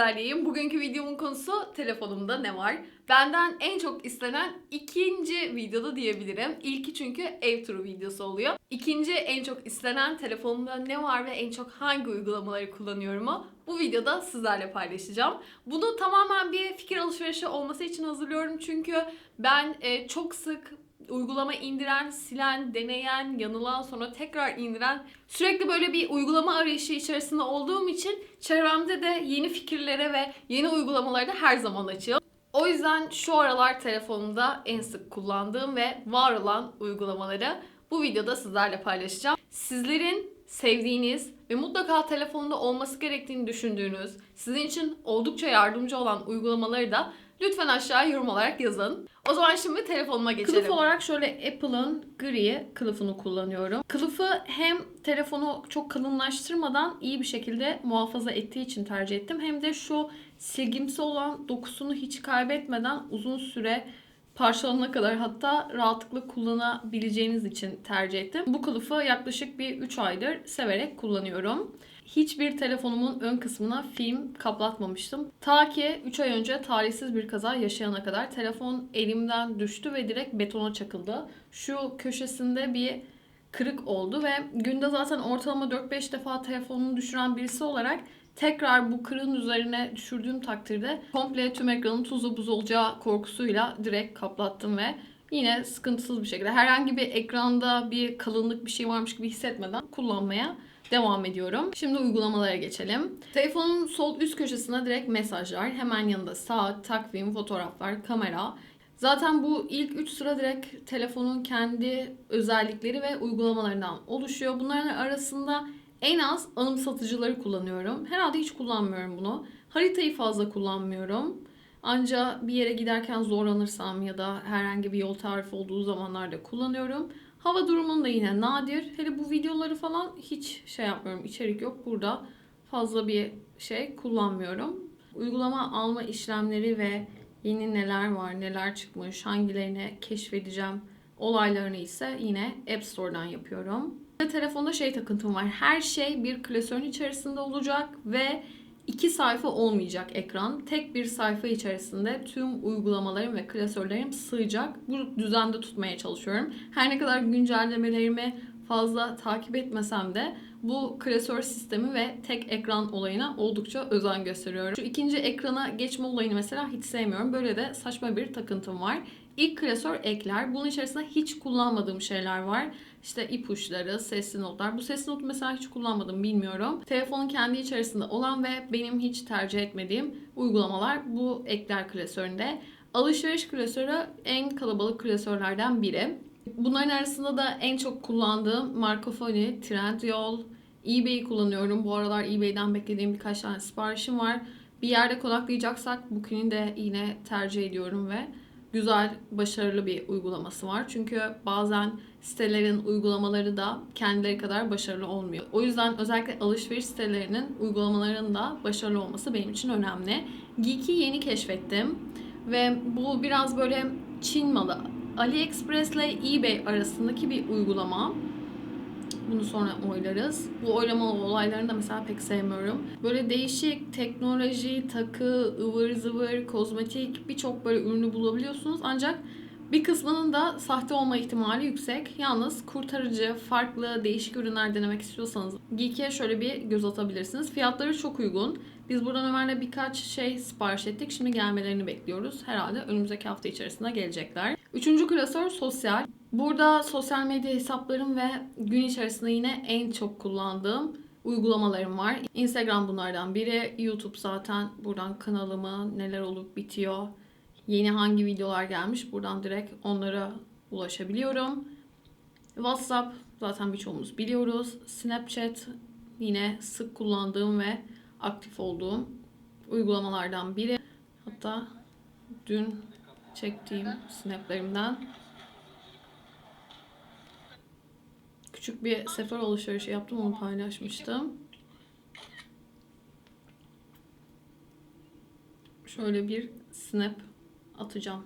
Azerliyim. Bugünkü videomun konusu telefonumda ne var? Benden en çok istenen ikinci videoda diyebilirim. İlki çünkü ev turu videosu oluyor. İkinci en çok istenen telefonumda ne var ve en çok hangi uygulamaları kullanıyorumu bu videoda sizlerle paylaşacağım. Bunu tamamen bir fikir alışverişi olması için hazırlıyorum çünkü ben e, çok sık uygulama indiren, silen, deneyen, yanılan sonra tekrar indiren sürekli böyle bir uygulama arayışı içerisinde olduğum için çevremde de yeni fikirlere ve yeni uygulamalara da her zaman açığım. O yüzden şu aralar telefonumda en sık kullandığım ve var olan uygulamaları bu videoda sizlerle paylaşacağım. Sizlerin sevdiğiniz ve mutlaka telefonda olması gerektiğini düşündüğünüz, sizin için oldukça yardımcı olan uygulamaları da lütfen aşağıya yorum olarak yazın. O zaman şimdi telefonuma geçelim. Kılıf olarak şöyle Apple'ın gri kılıfını kullanıyorum. Kılıfı hem telefonu çok kalınlaştırmadan iyi bir şekilde muhafaza ettiği için tercih ettim. Hem de şu silgimsi olan dokusunu hiç kaybetmeden uzun süre parçalanana kadar hatta rahatlıkla kullanabileceğiniz için tercih ettim. Bu kılıfı yaklaşık bir 3 aydır severek kullanıyorum. Hiçbir telefonumun ön kısmına film kaplatmamıştım. Ta ki 3 ay önce talihsiz bir kaza yaşayana kadar telefon elimden düştü ve direkt betona çakıldı. Şu köşesinde bir kırık oldu ve günde zaten ortalama 4-5 defa telefonunu düşüren birisi olarak tekrar bu kırığın üzerine düşürdüğüm takdirde komple tüm ekranın tuzlu buz olacağı korkusuyla direkt kaplattım ve yine sıkıntısız bir şekilde herhangi bir ekranda bir kalınlık bir şey varmış gibi hissetmeden kullanmaya devam ediyorum. Şimdi uygulamalara geçelim. Telefonun sol üst köşesinde direkt mesajlar, hemen yanında saat, takvim, fotoğraflar, kamera. Zaten bu ilk 3 sıra direkt telefonun kendi özellikleri ve uygulamalarından oluşuyor. Bunların arasında en az anımsatıcıları kullanıyorum. Herhalde hiç kullanmıyorum bunu. Haritayı fazla kullanmıyorum. Anca bir yere giderken zorlanırsam ya da herhangi bir yol tarifi olduğu zamanlarda kullanıyorum. Hava durumunda yine nadir. Hele bu videoları falan hiç şey yapmıyorum. İçerik yok burada. Fazla bir şey kullanmıyorum. Uygulama alma işlemleri ve yeni neler var, neler çıkmış, hangilerini keşfedeceğim olaylarını ise yine App Store'dan yapıyorum. Ve telefonda şey takıntım var. Her şey bir klasörün içerisinde olacak ve iki sayfa olmayacak ekran. Tek bir sayfa içerisinde tüm uygulamalarım ve klasörlerim sığacak. Bu düzende tutmaya çalışıyorum. Her ne kadar güncellemelerimi fazla takip etmesem de bu klasör sistemi ve tek ekran olayına oldukça özen gösteriyorum. Şu ikinci ekrana geçme olayını mesela hiç sevmiyorum. Böyle de saçma bir takıntım var. İlk klasör ekler. Bunun içerisinde hiç kullanmadığım şeyler var. İşte ipuçları, sesli notlar. Bu sesli notu mesela hiç kullanmadım bilmiyorum. Telefonun kendi içerisinde olan ve benim hiç tercih etmediğim uygulamalar bu ekler klasöründe. Alışveriş klasörü en kalabalık klasörlerden biri. Bunların arasında da en çok kullandığım Markofoni, Trendyol, eBay'i kullanıyorum. Bu aralar eBay'den beklediğim birkaç tane siparişim var. Bir yerde konaklayacaksak Booking'i de yine tercih ediyorum ve güzel, başarılı bir uygulaması var. Çünkü bazen sitelerin uygulamaları da kendileri kadar başarılı olmuyor. O yüzden özellikle alışveriş sitelerinin uygulamalarının da başarılı olması benim için önemli. Geek'i yeni keşfettim ve bu biraz böyle Çin malı. AliExpress ile eBay arasındaki bir uygulama. Bunu sonra oylarız. Bu oylama olaylarını da mesela pek sevmiyorum. Böyle değişik teknoloji, takı, ıvır zıvır, kozmetik birçok böyle ürünü bulabiliyorsunuz. Ancak bir kısmının da sahte olma ihtimali yüksek. Yalnız kurtarıcı, farklı, değişik ürünler denemek istiyorsanız Geek'e şöyle bir göz atabilirsiniz. Fiyatları çok uygun. Biz buradan Ömer'le birkaç şey sipariş ettik. Şimdi gelmelerini bekliyoruz. Herhalde önümüzdeki hafta içerisinde gelecekler. Üçüncü klasör sosyal. Burada sosyal medya hesaplarım ve gün içerisinde yine en çok kullandığım uygulamalarım var. Instagram bunlardan biri. YouTube zaten buradan kanalımı, neler olup bitiyor, yeni hangi videolar gelmiş buradan direkt onlara ulaşabiliyorum. WhatsApp zaten birçoğumuz biliyoruz. Snapchat yine sık kullandığım ve aktif olduğum uygulamalardan biri. Hatta dün çektiğim snaplerimden küçük bir sefer alışverişi yaptım onu paylaşmıştım. Şöyle bir snap atacağım.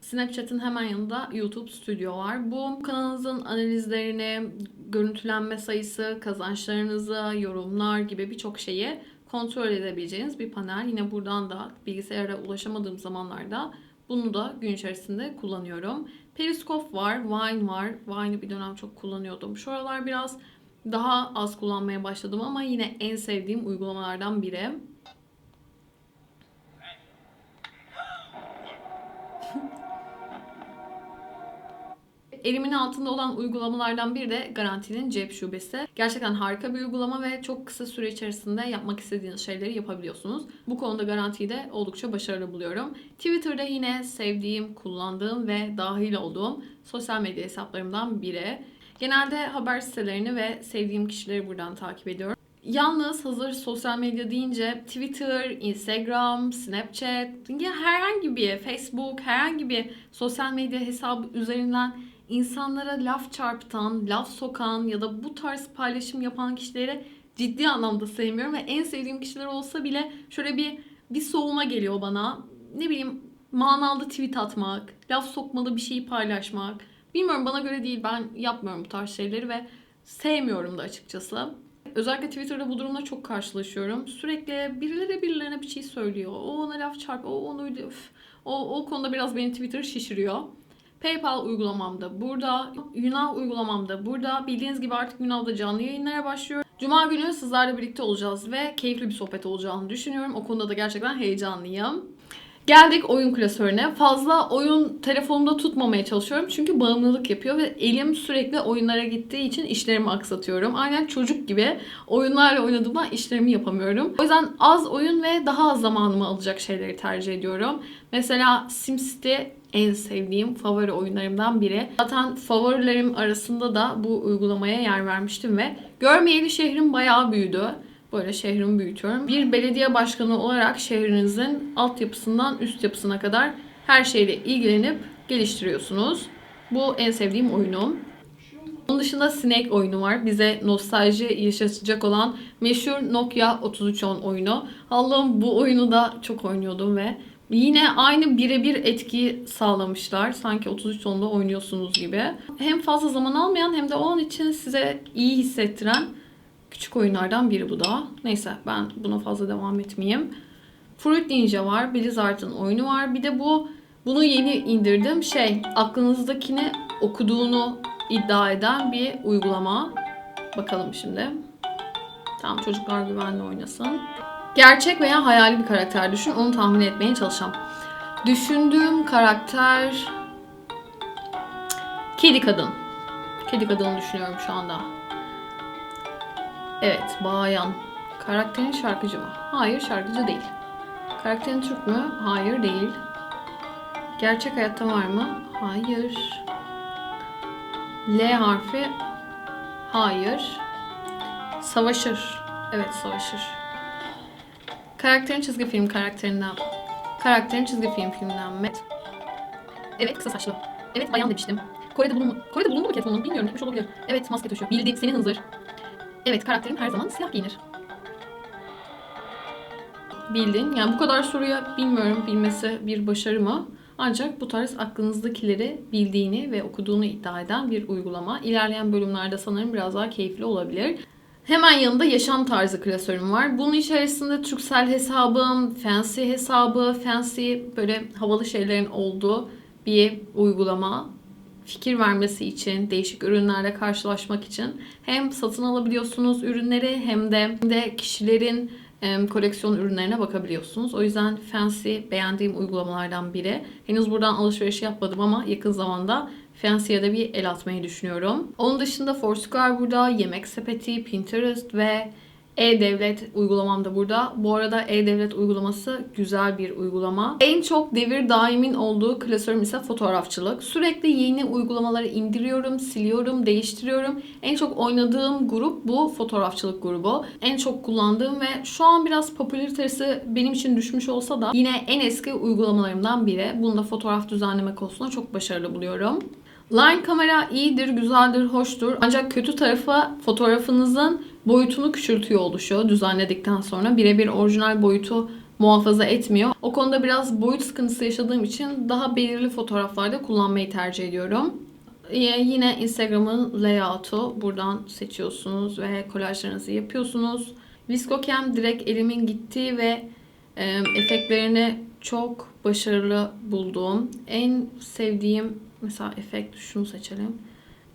Snapchat'in hemen yanında YouTube Studio var. Bu kanalınızın analizlerini, görüntülenme sayısı, kazançlarınızı, yorumlar gibi birçok şeyi kontrol edebileceğiniz bir panel. Yine buradan da bilgisayara ulaşamadığım zamanlarda bunu da gün içerisinde kullanıyorum. Periscope var, Vine var. Vine'ı bir dönem çok kullanıyordum. Şu aralar biraz daha az kullanmaya başladım ama yine en sevdiğim uygulamalardan biri. Elimin altında olan uygulamalardan biri de Garanti'nin cep şubesi. Gerçekten harika bir uygulama ve çok kısa süre içerisinde yapmak istediğiniz şeyleri yapabiliyorsunuz. Bu konuda Garanti'yi de oldukça başarılı buluyorum. Twitter'da yine sevdiğim, kullandığım ve dahil olduğum sosyal medya hesaplarımdan biri. Genelde haber sitelerini ve sevdiğim kişileri buradan takip ediyorum. Yalnız hazır sosyal medya deyince Twitter, Instagram, Snapchat, ya herhangi bir Facebook, herhangi bir sosyal medya hesabı üzerinden insanlara laf çarpıtan, laf sokan ya da bu tarz paylaşım yapan kişileri ciddi anlamda sevmiyorum ve en sevdiğim kişiler olsa bile şöyle bir bir soğuma geliyor bana. Ne bileyim manalı tweet atmak, laf sokmalı bir şeyi paylaşmak. Bilmiyorum bana göre değil ben yapmıyorum bu tarz şeyleri ve sevmiyorum da açıkçası. Özellikle Twitter'da bu durumla çok karşılaşıyorum. Sürekli birileri birilerine bir şey söylüyor. O ona laf çarp, o onu üf. O, o konuda biraz beni Twitter şişiriyor. PayPal uygulamamda burada, Yunav uygulamamda burada. Bildiğiniz gibi artık Yunav'da canlı yayınlara başlıyor. Cuma günü sizlerle birlikte olacağız ve keyifli bir sohbet olacağını düşünüyorum. O konuda da gerçekten heyecanlıyım. Geldik oyun klasörüne. Fazla oyun telefonumda tutmamaya çalışıyorum. Çünkü bağımlılık yapıyor ve elim sürekli oyunlara gittiği için işlerimi aksatıyorum. Aynen çocuk gibi oyunlarla oynadığımda işlerimi yapamıyorum. O yüzden az oyun ve daha az zamanımı alacak şeyleri tercih ediyorum. Mesela SimCity en sevdiğim favori oyunlarımdan biri. Zaten favorilerim arasında da bu uygulamaya yer vermiştim ve görmeyeli şehrim bayağı büyüdü. Böyle şehrimi büyütüyorum. Bir belediye başkanı olarak şehrinizin altyapısından üst yapısına kadar her şeyle ilgilenip geliştiriyorsunuz. Bu en sevdiğim oyunum. Onun dışında Snake oyunu var. Bize nostalji yaşatacak olan meşhur Nokia 3310 oyunu. Allah'ım bu oyunu da çok oynuyordum ve Yine aynı birebir etki sağlamışlar. Sanki 33 sonunda oynuyorsunuz gibi. Hem fazla zaman almayan hem de o an için size iyi hissettiren küçük oyunlardan biri bu da. Neyse ben buna fazla devam etmeyeyim. Fruit Ninja var. Blizzard'ın oyunu var. Bir de bu bunu yeni indirdim. Şey aklınızdakini okuduğunu iddia eden bir uygulama. Bakalım şimdi. Tamam çocuklar güvenli oynasın. Gerçek veya hayali bir karakter düşün. Onu tahmin etmeye çalışacağım. Düşündüğüm karakter... Kedi kadın. Kedi kadını düşünüyorum şu anda. Evet, bayan. Karakterin şarkıcı mı? Hayır, şarkıcı değil. Karakterin Türk mü? Hayır, değil. Gerçek hayatta var mı? Hayır. L harfi? Hayır. Savaşır. Evet, savaşır. Karakterin çizgi film karakterinden. Karakterin çizgi film filminden mi? Evet kısa saçlı. Evet bayan demiştim. Kore'de bulunma. Kore'de bulundu mu Catwoman bilmiyorum gitmiş olabilir. Evet maske taşıyor. Bildim senin hınzır. Evet karakterin her zaman siyah giyinir. Bildin. Yani bu kadar soruya bilmiyorum bilmesi bir başarı mı? Ancak bu tarz aklınızdakileri bildiğini ve okuduğunu iddia eden bir uygulama. İlerleyen bölümlerde sanırım biraz daha keyifli olabilir. Hemen yanında yaşam tarzı klasörüm var. Bunun içerisinde Türksel hesabım, Fancy hesabı, Fancy böyle havalı şeylerin olduğu bir uygulama. Fikir vermesi için, değişik ürünlerle karşılaşmak için hem satın alabiliyorsunuz ürünleri hem de, hem de kişilerin koleksiyon ürünlerine bakabiliyorsunuz. O yüzden Fancy beğendiğim uygulamalardan biri. Henüz buradan alışveriş yapmadım ama yakın zamanda Fancy'ye de bir el atmayı düşünüyorum. Onun dışında Foursquare burada, Yemek Sepeti, Pinterest ve e-Devlet uygulamam da burada. Bu arada e-Devlet uygulaması güzel bir uygulama. En çok devir daimin olduğu klasörüm ise fotoğrafçılık. Sürekli yeni uygulamaları indiriyorum, siliyorum, değiştiriyorum. En çok oynadığım grup bu fotoğrafçılık grubu. En çok kullandığım ve şu an biraz popülaritesi benim için düşmüş olsa da yine en eski uygulamalarımdan biri. Bunu da fotoğraf düzenleme konusunda çok başarılı buluyorum. Line kamera iyidir, güzeldir, hoştur. Ancak kötü tarafı fotoğrafınızın boyutunu küçültüyor oluşu düzenledikten sonra birebir orijinal boyutu muhafaza etmiyor. O konuda biraz boyut sıkıntısı yaşadığım için daha belirli fotoğraflarda kullanmayı tercih ediyorum. Yine Instagram'ın layout'u buradan seçiyorsunuz ve kolajlarınızı yapıyorsunuz. ViscoCam direkt elimin gittiği ve e, efektlerini çok başarılı bulduğum, en sevdiğim mesela efekt şunu seçelim.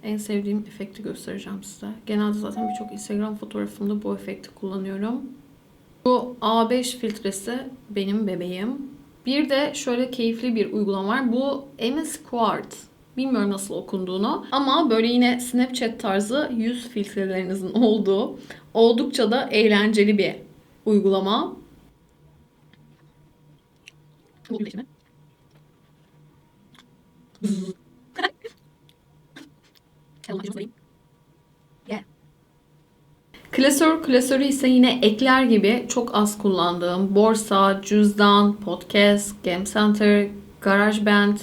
En sevdiğim efekti göstereceğim size. Genelde zaten birçok Instagram fotoğrafımda bu efekti kullanıyorum. Bu A5 filtresi benim bebeğim. Bir de şöyle keyifli bir uygulama var. Bu MS Quart. Bilmiyorum nasıl okunduğunu ama böyle yine Snapchat tarzı yüz filtrelerinizin olduğu oldukça da eğlenceli bir uygulama. Bu Klasör, klasörü ise yine ekler gibi çok az kullandığım borsa, cüzdan, podcast, game center, GarageBand,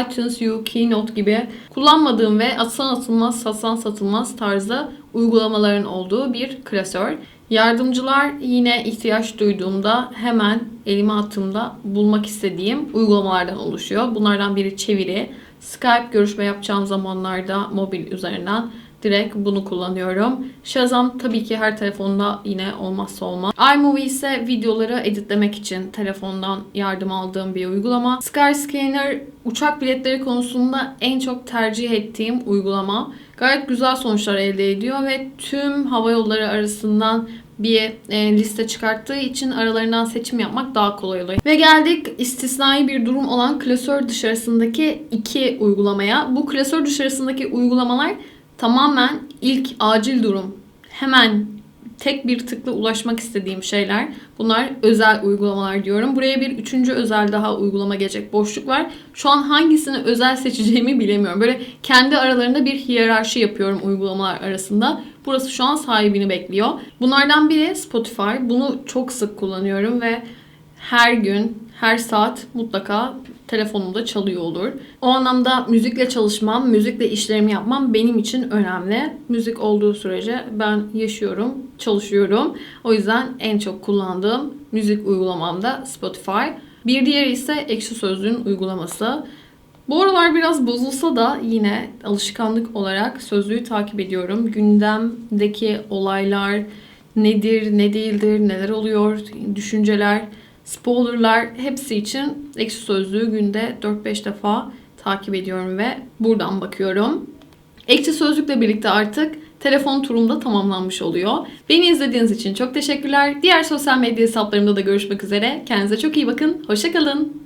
iTunes U, Keynote gibi kullanmadığım ve atsan atılmaz, satsan satılmaz tarzda uygulamaların olduğu bir klasör. Yardımcılar yine ihtiyaç duyduğumda hemen elime attığımda bulmak istediğim uygulamalardan oluşuyor. Bunlardan biri çeviri. Skype görüşme yapacağım zamanlarda mobil üzerinden direkt bunu kullanıyorum. Shazam tabii ki her telefonda yine olmazsa olmaz. iMovie ise videoları editlemek için telefondan yardım aldığım bir uygulama. Skyscanner uçak biletleri konusunda en çok tercih ettiğim uygulama. Gayet güzel sonuçlar elde ediyor ve tüm hava yolları arasından bir e, liste çıkarttığı için aralarından seçim yapmak daha kolay oluyor. Ve geldik istisnai bir durum olan klasör dışarısındaki iki uygulamaya. Bu klasör dışarısındaki uygulamalar tamamen ilk acil durum. Hemen tek bir tıkla ulaşmak istediğim şeyler. Bunlar özel uygulamalar diyorum. Buraya bir üçüncü özel daha uygulama gelecek boşluk var. Şu an hangisini özel seçeceğimi bilemiyorum. Böyle kendi aralarında bir hiyerarşi yapıyorum uygulamalar arasında. Burası şu an sahibini bekliyor. Bunlardan biri Spotify. Bunu çok sık kullanıyorum ve her gün, her saat mutlaka telefonumda çalıyor olur. O anlamda müzikle çalışmam, müzikle işlerimi yapmam benim için önemli. Müzik olduğu sürece ben yaşıyorum, çalışıyorum. O yüzden en çok kullandığım müzik uygulamam da Spotify. Bir diğeri ise Ekşi Sözlüğün uygulaması. Bu aralar biraz bozulsa da yine alışkanlık olarak sözlüğü takip ediyorum. Gündemdeki olaylar nedir, ne değildir, neler oluyor, düşünceler, spoilerlar hepsi için Ekşi Sözlüğü günde 4-5 defa takip ediyorum ve buradan bakıyorum. Ekşi Sözlük'le birlikte artık telefon turum da tamamlanmış oluyor. Beni izlediğiniz için çok teşekkürler. Diğer sosyal medya hesaplarımda da görüşmek üzere. Kendinize çok iyi bakın. Hoşçakalın.